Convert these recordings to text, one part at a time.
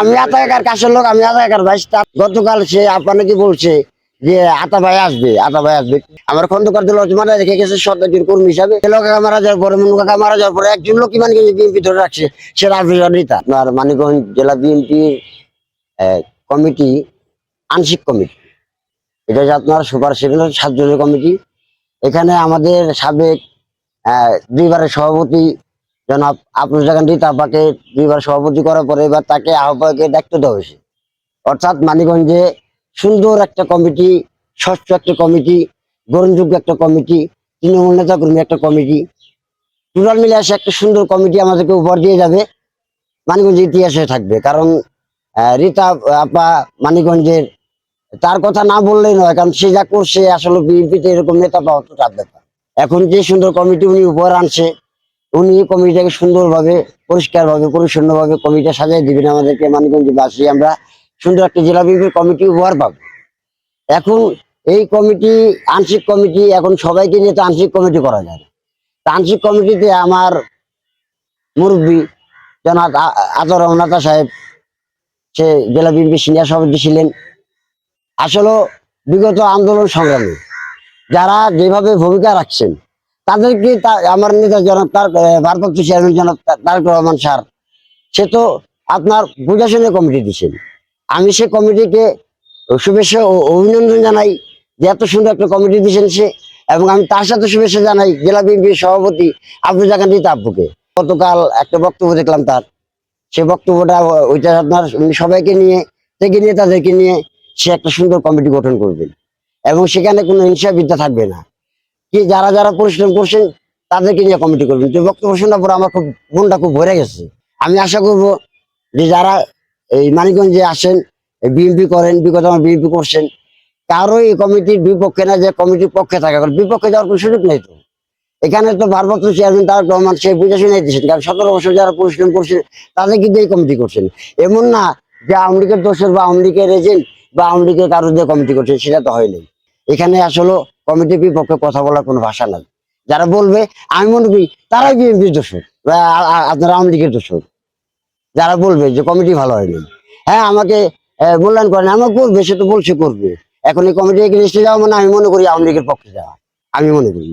আমি আতা একার কাছের লোক আমি আতা একার ভাই গতকাল সে আপনাকে কি বলছে যে আতা ভাই আসবে আতা ভাই আসবে। আমার খন্দকার দিল মানে রেখে গেছে সরকারের কর্মী হিসাবে। সে লোক মারা যাওয়ার পরে মনু কাকা মারা যাওয়ার পরে একজন লোক মানে বিএনপি ধরে রাখছে সে রাজনীতি নেতা। আপনার মানিকগঞ্জ জেলা বিএনপি কমিটি আংশিক কমিটি। এটা হচ্ছে আপনার সুপার সেভেন সাতজনের কমিটি। এখানে আমাদের সাবেক দুইবারের সভাপতি জনাব আপনার জায়গান তাপাকে দুইবার সভাপতি করার পরে এবার তাকে আহ্বায়কের দায়িত্ব দেওয়া হয়েছে। অর্থাৎ মানিগঞ্জে সুন্দর একটা কমিটি, স্বচ্ছ একটা কমিটি, গ্রহণযোগ্য একটা কমিটি, তৃণমূল নেতা কর্মী একটা কমিটি। টোটাল মিলে আসে একটা সুন্দর কমিটি আমাদেরকে উপহার দিয়ে যাবে মানিগঞ্জের ইতিহাসে থাকবে। কারণ রীতা আপা মানিগঞ্জের তার কথা না বললেই নয়, কারণ সে যা করছে, আসলে বিএনপিতে এরকম নেতা পাওয়া তো চাপ ব্যাপার। এখন যে সুন্দর কমিটি উনি উপহার আনছে উনি কমিটিটাকে সুন্দরভাবে, পরিষ্কারভাবে, পরিচ্ছন্নভাবে কমিটিটা সাজাই দিবেন আমাদেরকে মানিকগঞ্জ বাসী আমরা সুন্দর একটা জেলা বিএনপির কমিটি উপহার পাব। এখন এই কমিটি, আংশিক কমিটি, এখন সবাইকে নিয়ে তো আংশিক কমিটি করা যায় না। আংশিক কমিটিতে আমার মুরব্বী জনাব আ- আতর রহনাতা সাহেব, সে জেলা বিএনপি সিনিয়র সভাপতি ছিলেন। আসলে বিগত আন্দোলন সংগ্রামে, যারা যেভাবে ভূমিকা রাখছেন তাদেরকে আমার নেতা জনাব তার ভারপ্রাপ্ত চেয়ারম্যান জনাব তা- তারেক রহমান স্যার, সে তো আপনার বুঝাশুনে কমিটি দিচ্ছেন আমি সে কমিটিকে শুভেচ্ছা ও অভিনন্দন জানাই যে এত সুন্দর একটা কমিটি দিয়েছেন সে, এবং আমি তার সাথে শুভেচ্ছা জানাই জেলা বিএনপির সভাপতি আব্দুল জাকান তাব্বুকে গতকাল একটা বক্তব্য দেখলাম তার। সে বক্তব্যটা ওইটা আপনার সবাইকে নিয়ে, থেকে নিয়ে তাদেরকে নিয়ে সে একটা সুন্দর কমিটি গঠন করবেন। এবং সেখানে কোনো হিংসা বিদ্যা থাকবে না। কি যারা যারা পরিশ্রম করছেন, তাদেরকে নিয়ে কমিটি করবেন। তো বক্তব্য শোনার পর আমার খুব মনটা খুব ভরে গেছে। আমি আশা করব যে যারা এই মানিকগঞ্জে আসেন বিএনপি করেন, বিগত আমার বিএনপি করছেন কারও এই কমিটির বিপক্ষে না যে কমিটির পক্ষে থাকা বিপক্ষে যাওয়ার কোনো সুযোগ নেই তো। এখানে তো ভারপ্রাপ্ত চেয়ারম্যান তারেক রহমান, সে বুঝে শুনে দিয়েছেন, কারণ সতেরো বছর যারা পরিশ্রম করছেন, তাদের কিন্তু এই কমিটি করছেন। এমন না যে আওয়ামী লীগের দোষের বা আওয়ামী লীগের এজেন্ট বা আওয়ামী লীগের কারও দিয়ে কমিটি করছেন, সেটা তো হয়নি এখানে আসলে কমিটির বিপক্ষে কথা বলার কোনো ভাষা নাই। যারা বলবে আমি মনে করি তারাই বিএনপির দোষর আপনার আওয়ামী লীগের দোষর। যারা বলবে যে কমিটি ভালো হয়নি। হ্যাঁ আমাকে মূল্যায়ন করেন আমার করবে সে তো বলছে করবে। এখন এই কমিটি এগেনস্টে যাওয়া মানে আমি মনে করি আওয়ামী লীগের পক্ষে যাওয়া। আমি মনে করি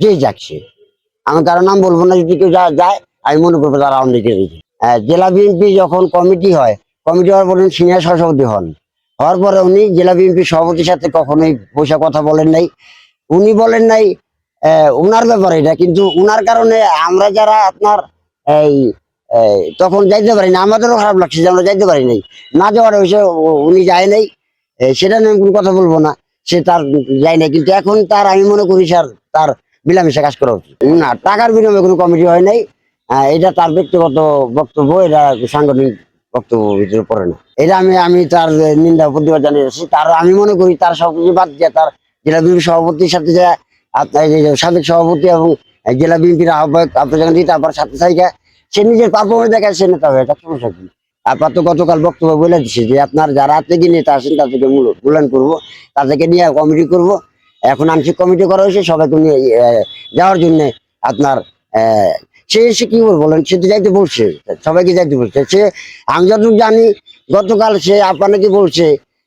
যেই যাচ্ছে আমি কারও নাম বলব না যদি কেউ যা- যায় আমি মনে করব তারা আওয়ামী লীগের। আহ, জেলা বিএনপি যখন কমিটি হয় কমিটি হওয়ার পরে সিনিয়র সভাপতি হন। হওয়ার পরে উনি জেলা বিএনপি সভাপতির সাথে কখনোই বসে কথা বলেন নাই। উনি বলেন নাই উনার ব্যাপারে এটা, কিন্তু উনার কারণে আমরা যারা আপনার এই তখন যাইতে পারি না আমাদেরও খারাপ লাগছে যে আমরা যাইতে পারি নাই। না যাওয়ার হয়েছে উনি যায় নাই সেটা নিয়ে কোনো কথা বলব না, সে তার যায় নাই। কিন্তু এখন তার আমি মনে করি স্যার, তার মিলামিশা কাজ করা উচিত। না, টাকার বিনিময়ে কোনো কমিটি হয় নাই এটা তার ব্যক্তিগত বক্তব্য, এটা সাংগঠনিক বক্তব্য ভিতরে পড়ে না। এটা আমি আমি তার নিন্দা, প্রতিবাদ জানিয়েছি তার, আমি মনে করি তার সবকিছু বাদ দিয়ে তার জেলা বিএনপি সভাপতির সাথে সাবেক সভাপতি এবং জেলা বিএনপির আহ্বায়ক সে নিজের দেখায় সে নেতা সমস্যা কি আপনার তো গতকাল বক্তব্য বলে দিচ্ছে যে, আপনার যারা থেকে নেতা আছেন, তাদেরকে মূল- মূল্যায়ন করব, তাদেরকে নিয়ে কমিটি করব। এখন আংশিক কমিটি করা হয়েছে, সবাইকে নিয়ে যাওয়ার জন্য আপনার সে সে কি বলব বলেন? সে তো যাইতে বলছে। সবাইকে যাইতে বলছে। সে আমি যতটুকু জানি, গতকাল সে আপনাকে বলছে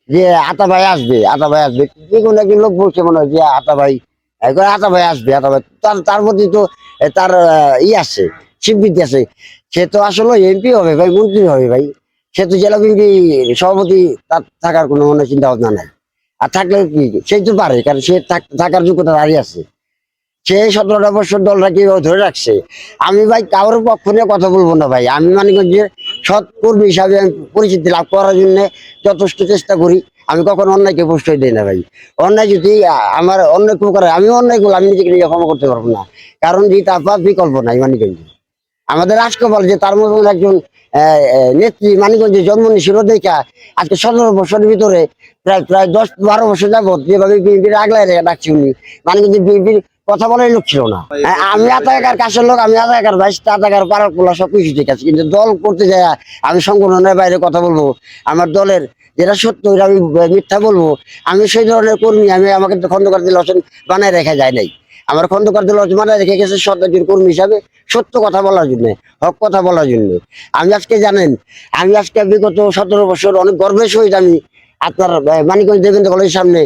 যে আতা ভাই আসবে, আতা ভাই আসবে। যে কোনো একজন লোক বলছে মনে হয় যে আতা ভাই একবার আতা ভাই আসবে, আতা ভাই। তার তার প্রতি তো তার ই আছে, স্বীকৃতি আছে। সে তো আসলে এমপি হবে ভাই, মন্ত্রী হবে ভাই। সে তো জেলা বিএনপি সভাপতি, তার থাকার কোনো মনে চিন্তা ভাবনা নাই। আর থাকলে কি সেই তো পারে, কারণ সে থাকার যোগ্যতা দাঁড়িয়ে আছে। সে সতেরোটা বছর দলটা কীভাবে ধরে রাখছে? আমি ভাই কারোর পক্ষ নিয়ে কথা বলব না ভাই। আমি মানিকগঞ্জের সৎ কর্মী হিসাবে আমি পরিচিতি লাভ করার জন্য যথেষ্ট চেষ্টা করি। আমি কখনো অন্যায়কে প্রশ্রয় দিই না ভাই। অন্যায় যদি আমার অন্য কেউ করে, আমি অন্যায় করলে আমি নিজেকে নিজে ক্ষমা করতে পারব না। কারণ যে তার বিকল্প নাই মানিকগঞ্জে। আমাদের রাষ্ট্রপাল যে তার মতন একজন নেত্রী মানিকগঞ্জে জন্ম নিয়েছিল দেখা, আজকে সতেরো বছরের ভিতরে প্রায় প্রায় দশ বারো বছর যাবত যেভাবে বিএনপির আগলায় রেখে ডাকছি উনি মানিকগঞ্জে বিএনপির কথা বলার লোক ছিল না। আমি আতা একার কাছের লোক আমি আতা একার ভাই আতা একার পাড়ার পোলা সব কিছু ঠিক আছে। কিন্তু দল করতে যায় আমি সংগঠনের বাইরে কথা বলব। আমার দলের যেটা সত্য ওটা আমি মিথ্যা বলব। আমি সেই ধরনের কর্মী আমি আমাকে খন্দকার দিল হোসেন বানায় রেখা যায় নাই। আমার খন্দকার দল মানে রেখে গেছে সরকারের কর্মী হিসাবে সত্য কথা বলার জন্য হক কথা বলার জন্য। আমি আজকে জানেন আমি আজকে বিগত সতেরো বছর অনেক গর্বের সহিত আমি আপনার মানিকগঞ্জ দেবেন্দ্র কলেজের সামনে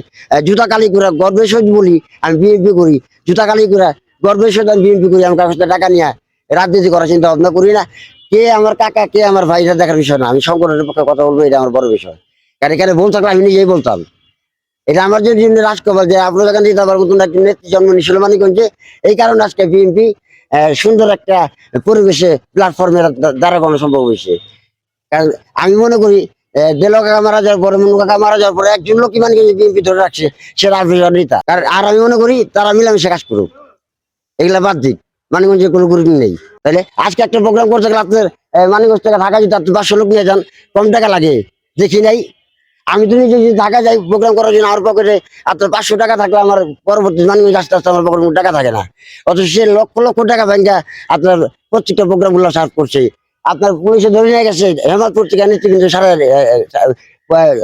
জুতা কালীকুড়া গর্বের সহিত বলি আমি বিএনপি করি। জুতা কালীকুড়া গর্বের সহিত আমি বিএনপি করি আমি কাগজ টাকা নিয়ে রাজনীতি করার চিন্তা ভাবনা করি না। কে আমার কাকা, কে আমার ভাই, এটা দেখার বিষয় না। আমি সংগঠনের পক্ষে কথা বলব, এটা আমার বড় বিষয়। কারণ এখানে ভুল থাকলে আমি নিজেই বলতাম। এটা আমার জন্য রাজকপাল যে আপনার এখান থেকে আমার মতন একটি নেত্রী জন্ম নিয়েছিল মানিকগঞ্জে এই কারণে আজকে বিএনপি সুন্দর একটা পরিবেশে প্ল্যাটফর্মের দ্বারা কোনো সম্ভব হয়েছে। কারণ আমি মনে করি পাঁচশো লোক নিয়ে যান, কম টাকা লাগে। দেখি নাই? আমি তো নিজে যদি ঢাকা যাই প্রোগ্রাম করার জন্য আমার পকেটে আপনার পাঁচশো টাকা থাকলে আমার পরবর্তী মানিকগঞ্জ আস্তে আস্তে আমার পকেটে টাকা থাকে না। অথচ সে লক্ষ লক্ষ টাকা ব্যাংকে আপনার প্রত্যেকটা প্রোগ্রামগুলো সার্ভ করছে। আপনার পুলিশে ধরে নিয়ে গেছে হেমাল পত্রিকা নেত্রী কিন্তু সারা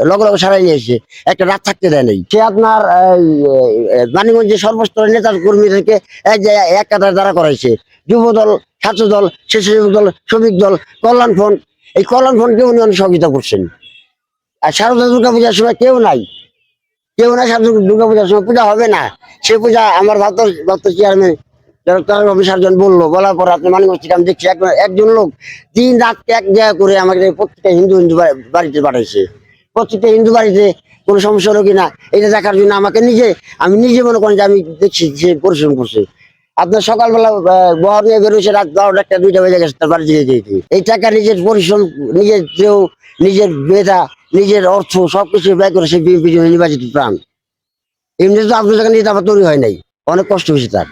লগে লগে সারাই নিয়ে এসেছে একটা রাত থাকতে দেয় নাই। সে আপনার মানিকগঞ্জের সর্বস্তরের নেতা কর্মীদেরকে এক জায়গায় এক কাতার দ্বারা করাইছে। যুব দল ছাত্র দল স্বেচ্ছাসেবক দল শ্রমিক দল কল্যাণ ফ্রন্ট এই কল্যাণ ফ্রন্টকে উনি অনেক সহযোগিতা করছেন। আর শারদা দুর্গা পূজার সময় কেউ নাই। কেউ নাই, শারদা দুর্গা পূজার সময় পূজা হবে না। সে পূজা আমার ভক্ত ভক্ত চেয়ারম্যান একজন লোক রাত এক জায়গা করে আমাকে প্রত্যেকটা হিন্দু হিন্দু বাড়িতে পাঠাইছে। প্রত্যেকটা হিন্দু বাড়িতে কোনো সমস্যা হলো কিনা, এটা দেখার জন্য আমাকে নিজে, আমি নিজে মনে করেন যে আমি দেখছি সে পরিশ্রম করছে। আপনার সকালবেলা বহর নিয়ে বেরোচ্ছে রাত বারোটা একটা, দুইটা বেজে গেছে তার বাড়ি থেকে এই টাকা নিজের পরিশ্রম, নিজের দেহ নিজের মেধা, নিজের অর্থ সবকিছু ব্যয় করে সে বিএনপি নির্বাচিত প্রাণ। এমনি তো আপনার যেখানে নেতা তৈরি হয় নাই। অনেক কষ্ট হয়েছে তার।